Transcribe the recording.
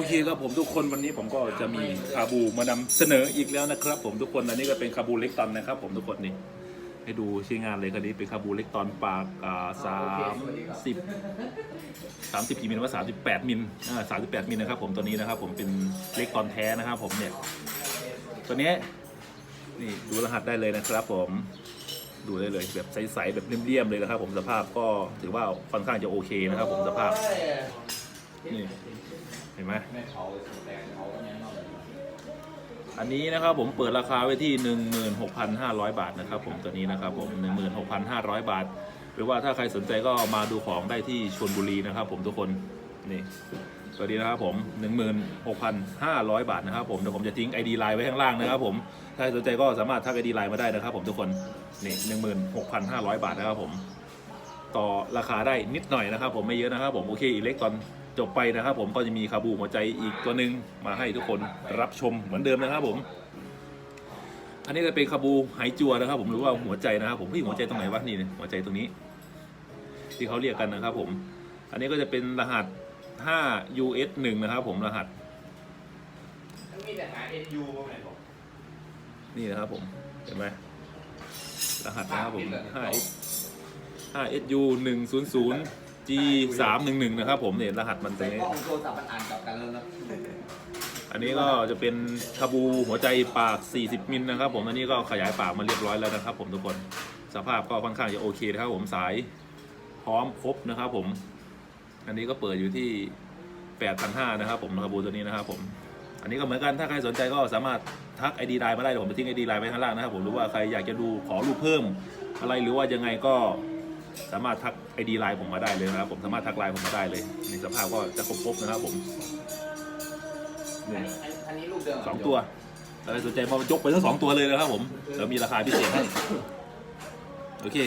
อเคครับผมทุกคนวันนี้ผมก็จะมีคาบูมานำเสนออีกแล้วนะครับ ผมทุกคนอันนี้ก็เป็นคาบูเล็กตอนนะครับ ผมทุกคนนี่ให้ดูชิ้นงานเลยคันนี้เป็นคาบูเล็กตอนปากสามสิบสามสิบกี่มิลว่าสามสิบแปดมิลสามสิบแปดมิลนะครับ ผมตัวนี้นะครับ ผมเป็นเล็กตอนแท้นะครับ ผมเนี่ยตัวนี้นี่ดูรหัสได้เลยนะครับ ผมดูได้เลยแบบใสๆแบบเลี่ยมๆเลยนะครับ ผมสภาพก็ถือว่าค่อนข้างจะโอเคนะครับ ผมสภาพนี่ ห็นไหมอันนี้นะครับผมเปิดราคาไว้ที่ 16,500 บาทนะครับผมตัวนี้นะครับผม 16,500 บาท หรือว่าถ้าใครสนใจก็มาดูของได้ที่ชลบุรีนะครับผมทุกคนนี่ตัวนี้นะครับผม 16,500 บาทนะครับผมเดี๋ยวผมจะทิ้ง ID ไลน์ไว้ข้างล่างนะครับผมถ้าใครสนใจก็สามารถทัก ID ไลน์มาได้นะครับผมทุกคนนี่16,500 บาทนะครับผม ต่อราคาได้นิดหน่อยนะครับผมไม่เยอะนะครับผมโอเคอิเล็กตอนจบไปนะครับผมก็จะมีคาบูหัวใจอีกตัวหนึ่งมาให้ทุกคนรับชมเหมือนเดิมนะครับผม อันนี้ก็เป็นคาบูไหจัวนะครับ ผมหรือว่าหัวใจนะครับผมพี่หัวใจตรงไหนวะนี่เนี่ยหัวใจตรงนี้ ที่เขาเรียกกันนะครับ ผม อันนี้ก็จะเป็นรหัส 5 US 1นะครับผมรหัสมันมีแต่หา SU บ้างไหมผมนี่นะครับผมเห็นไหมรหัสนะครับผม5 5 SU 100 G 3 1 1นะครับผมเนี่ยรหัสมันตรใส่งนี้กล้องโทรศัพท์มันอ่านกลับกันแล้วนะอันนี้ก็จะเป็นคาบูหัวใจปาก 40 มิลนะครับผมอันนี้ก็ขยายปากมาเรียบร้อยแล้วนะครับผมทุกคนสภาพก็ค่อนข้างจะโอเคนะครับผมสายพร้อมครบนะครับผม อันนี้ก็เปิดอยู่ที่ 8,500นะครับผมคาบูตัวนี้นะครับผม อันนี้ก็เหมือนกันถ้าใครสนใจก็สามารถทักไอดีไลน์มาได้เดี๋ยวผมจะทิ้งไอดีไลน์ไว้ข้างล่างนะครับผมหรือว่าใครอยากจะดูขอรูปเพิ่มอะไรหรือว่ายังไงก็ สามารถทักไอดีไลน์ผมมาได้เลยนะครับ ผมสามารถทักไลน์ผมมาได้เลยในสภาพก็จะครบๆนะครับผมอันนี่นี้อันนี้ลูกเดิมสองตัวถ้าใครสนใจมายกไปทั้งสองตัวเลยนะครับผมแล้วมีราคาพิเศษให้โอเค